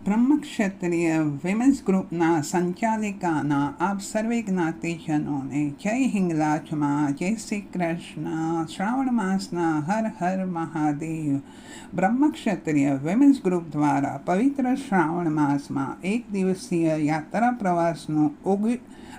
Brahmakshatriya women's ગ્રુપના સંચાલિકાના આપ સર્વે જ્ઞાતિજનોને જય હિંગલાજમાં જય શ્રી કૃષ્ણ શ્રાવણ માસના હર હર મહાદેવ બ્રહ્મક્ષત્રિય વિમેન્સ ગ્રુપ દ્વારા પવિત્ર શ્રાવણ માસમાં એક દિવસીય યાત્રા પ્રવાસનું ઓગ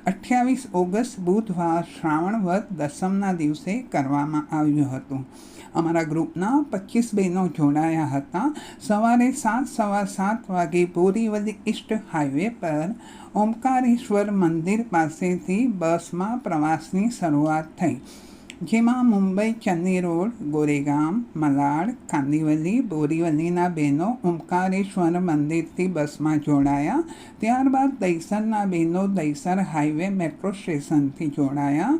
અઠ્યાવીસ ઓગસ્ટ બુધવાર શ્રાવણ વધ દસમના દિવસે કરવામાં આવ્યું હતું અમારા ગ્રુપના પચીસ બહેનો જોડાયા હતા સવારે સાત સવા સાત વાગે બોરીવલી ઈસ્ટ હાઈવે પર ઓમકારેશ્વર મંદિર પાસેથી બસમાં પ્રવાસની શરૂઆત થઈ જેમાં મુંબઈ ચન્ની રોડ ગોરેગામ મલાડ કાંદીવલી બોરીવલીના બહેનો ઓમકારેશ્વર મંદિરથી બસમાં જોડાયા ત્યારબાદ દહીસરના બહેનો દહીસર હાઈવે મેટ્રો સ્ટેશનથી જોડાયા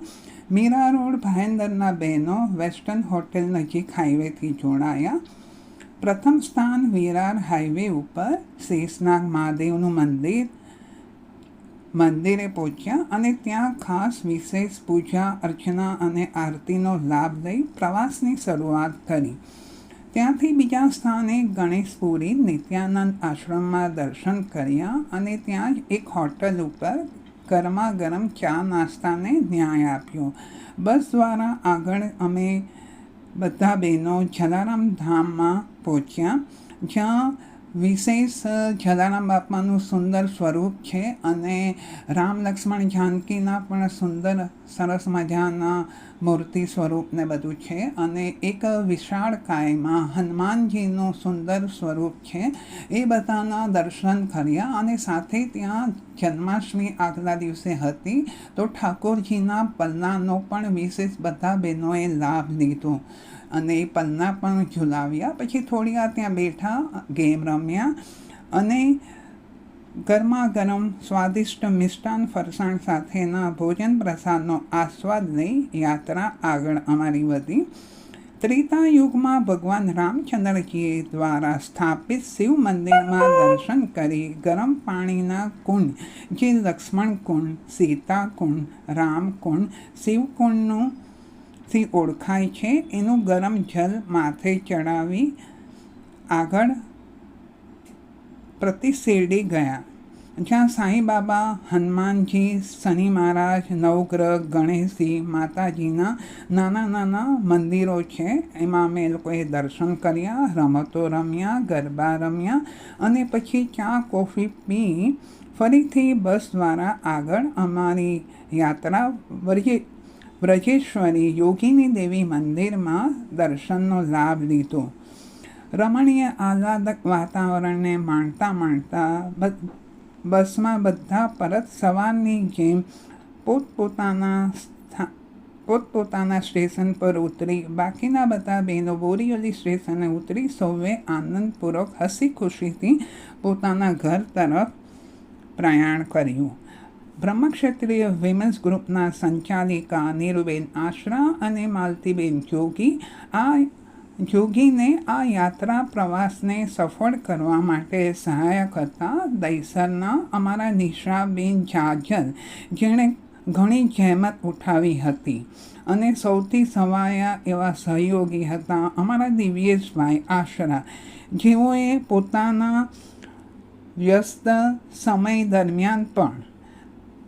મીરા રોડ ભાયંદરના બહેનો વેસ્ટર્ન હોટેલ નજીક હાઈવેથી જોડાયા પ્રથમ સ્થાન વિરાર હાઈવે ઉપર શેષનાગ મહાદેવનું મંદિર, મંદિરે પહોંચ્યા અને ત્યાં ખાસ વિશેષ પૂજા, અર્ચના અને આરતીનો લાભ લઈ પ્રવાસની શરૂઆત કરી. ત્યાંથી બીજા સ્થાને ગણેશપુરી, નિત્યાનંદ આશ્રમમાં દર્શન કર્યા અને ત્યાં જ એક હોટલ ઉપર ગરમા ગરમ ચા નાસ્તાને ન્યાય આપ્યો. બસ દ્વારા આગળ અમે બધા બહેનો જલારામ ધામમાં પહોંચ્યા જ્યાં વિશેષ જલારામ બાપાનું સુંદર સ્વરૂપ છે અને રામ લક્ષ્મણ જાનકીના પણ સુંદર, સરસ મજાના મૂર્તિ સ્વરૂપને બધું છે અને એક વિશાળ કાયમાં હનુમાનજીનું સુંદર સ્વરૂપ છે. એ બધાના દર્શન કર્યા અને સાથે ત્યાં જન્માષ્ટમી આગલા દિવસે હતી તો ઠાકોરજીના પલ્લાનો પણ વિશેષ બધા બહેનોએ લાભ લીધો. અને એ પન્ના પણ ઝુલાવ્યા. પછી થોડી વાર ત્યાં બેઠા, ગેમ રમ્યા અને ગરમા ગરમ સ્વાદિષ્ટ મિષ્ટાન ફરસાણ સાથેના ભોજન પ્રસાદનો આસ્વાદ લઈ યાત્રા આગળ અમારી વધી. ત્રેતા યુગમાં ભગવાન રામચંદ્રજીએ દ્વારા સ્થાપિત શિવ મંદિરમાં દર્શન કરી ગરમ પાણીના કુંડ, જે લક્ષ્મણ કુંડ, સીતા કુંડ, રામ કુંડ શિવકુંડનું થી ઓળખાય છે. એનું ગરમ જલ માથે ચડાવી આગળ પ્રતિ શેરડી ગયા. જ્યાં સાંઈબાબા હનુમાનજી, શનિ મહારાજ, નવગ્રહ, ગણેશજી, માતાજીના નાના નાના મંદિરો છે. એમાં અમે લોકોએ દર્શન કર્યા, રમતો રમ્યા, ગરબા રમ્યા અને પછી ચા, કોફી પી. ફરીથી બસ દ્વારા આગળ અમારી યાત્રા વરજે વ્રજેશ્વરી યોગીની દેવી મંદિરમાં દર્શનનો લાભ લીધો. રમણીય આહલાદક વાતાવરણને માણતા માણતા બસમાં બધા પરત સવારની જેમ પોતપોતાના પોતપોતાના સ્ટેશન પર ઉતરી, બાકીના બધા બહેનો બોરીવલી સ્ટેશને ઉતરી સૌએ આનંદપૂર્વક હસી ખુશીથી પોતાના ઘર તરફ પ્રયાણ કર્યું. બ્રહ્મક્ષત્રિય વિમેન્સ ગ્રુપના સંચાલિકા નીરુબેન આશરા અને માલતીબેન જોગી આ જોગીને આ યાત્રા પ્રવાસને સફળ કરવા માટે સહાયક હતા. દૈસરના અમારા નિશાબેન જાજલ જેણે ઘણી જહેમત ઉઠાવી હતી અને સૌથી સવાયા એવા સહયોગી હતા અમારા દિવ્યેશભાઈ આશરા. જેઓએ પોતાના વ્યસ્ત સમય દરમિયાન પણ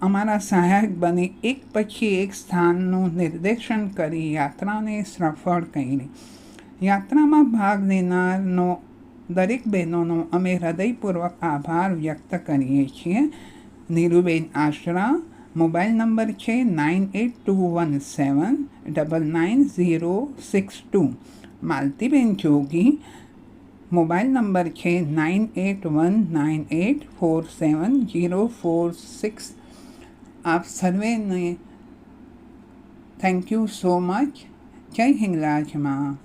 અમારા સહાયક બની એક પછી એક સ્થાનનું નિર્દેશન કરી યાત્રાને સફળ કરી. યાત્રામાં ભાગ લેનારનો, દરેક બહેનોનો અમે હૃદયપૂર્વક આભાર વ્યક્ત કરીએ છીએ. નીરુબેન આશરા, મોબાઈલ નંબર છે nine eight two one seven double nine zero six two. Maltiben Jogi, mobile number છે nine eight one nine eight four seven zero four six આપ સર્વેને thank you so much Jai હિંગલાજમાં